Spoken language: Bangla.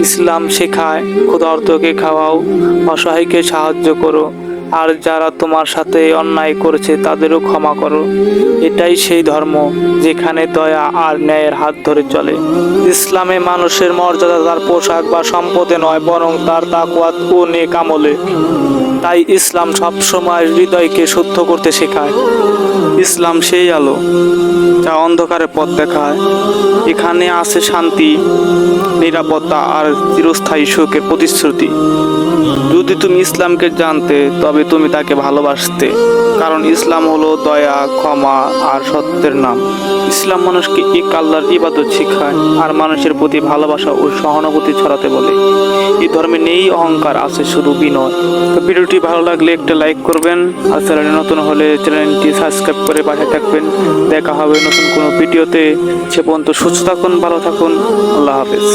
ইসলাম শেখায়। ক্ষুধার্তকে খাওয়াও, অসহায়কে সাহায্য করো। আর যারা তোমার সাথে অন্যায় করেছে, তাদেরও ক্ষমা করো। এটাই সেই ধর্ম যেখানে দয়া আর ন্যায়ের হাত ধরে চলে। ইসলামে মানুষের মর্যাদা তার পোশাক বা সম্পদে নয়, বরং তার তাকওয়াত ও নেক আমলে। তাই ইসলাম সবসময় হৃদয়কে শুদ্ধ করতে শেখায়। ইসলাম সেই আলো, যা অন্ধকারে পথ দেখায়। এখানে আছে শান্তি, নিরাপত্তা আর চিরস্থায়ী সুখের প্রতিশ্রুতি। যদি তুমি ইসলামকে জানতে, তবে তুমি তাকে ভালোবাসতে। কারণ ইসলাম হলো দয়া, ক্ষমা আর সত্যের নাম। ইসলাম মানুষকে এক আল্লাহর ইবাদত শিখায় আর মানুষের প্রতি ভালোবাসা ও সহানুভূতি ছড়াতে বলে। এই ধর্মে নেই অহংকার, আছে শুধু বিনয়। ভিডিওটি ভালো লাগলে একটা লাইক করবেন। আর চ্যানেলে নতুন হলে চ্যানেলটি সাবস্ক্রাইব করে পাশে থাকবেন। দেখা হবে নতুন কোনো ভিডিওতে। সে পর্যন্ত সুস্থ থাকুন, ভালো থাকুন। আল্লাহ হাফেজ।